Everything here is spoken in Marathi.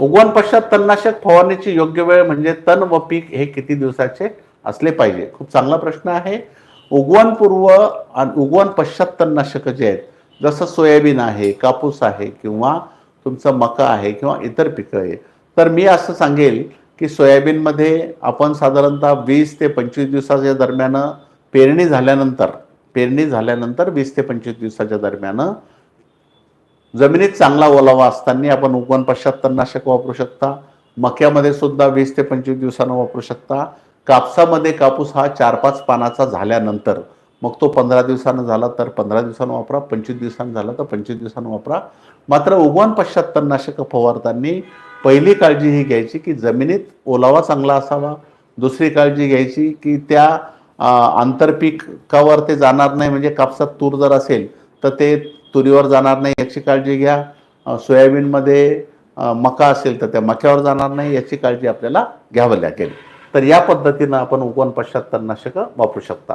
उगवण पश्चात तणनाशक फवारणीची योग्य वेळ म्हणजे तण व पीक हे किती दिवसाचे असले पाहिजे? खूप चांगला प्रश्न आहे. उगवण पूर्व आणि उगवण पश्चात तणनाशक जे आहेत जसं सोयाबीन आहे कापूस आहे किंवा तुमचं मका आहे किंवा इतर पिकं आहे तर मी असं सांगेल की सोयाबीनमध्ये आपण साधारणतः वीस ते पंचवीस दिवसाच्या दरम्यान पेरणी झाल्यानंतर पेरणी झाल्यानंतर वीस ते पंचवीस दिवसाच्या दरम्यान जमिनीत चांगला ओलावा असताना आपण उगवण पश्चात तणनाशक वापरू शकता. मक्यामध्ये सुद्धा वीस ते पंचवीस दिवसानं वापरू शकता. कापसामध्ये कापूस हा चार पाच पानाचा झाल्यानंतर मग तो पंधरा दिवसानं झाला तर पंधरा दिवसानं वापरा पंचवीस दिवसानं झाला तर पंचवीस दिवसानं वापरा. मात्र उगवण पश्चात तणनाशक फवारताना पहिली काळजी ही घ्यायची की जमिनीत ओलावा चांगला असावा. दुसरी काळजी घ्यायची की त्या आंतरपिकावर आंतरपीकावर ते जाणार नाही म्हणजे कापसात तूर जर असेल तर ते तुरीवर जाणार नाही याची काळजी घ्या. सोयाबीनमध्ये मका असेल तर त्या मक्यावर जाणार नाही याची काळजी आपल्याला घ्यावी लागेल. तर या पद्धतीनं आपण उगवण पश्चात तणनाशकं वापरू शकता.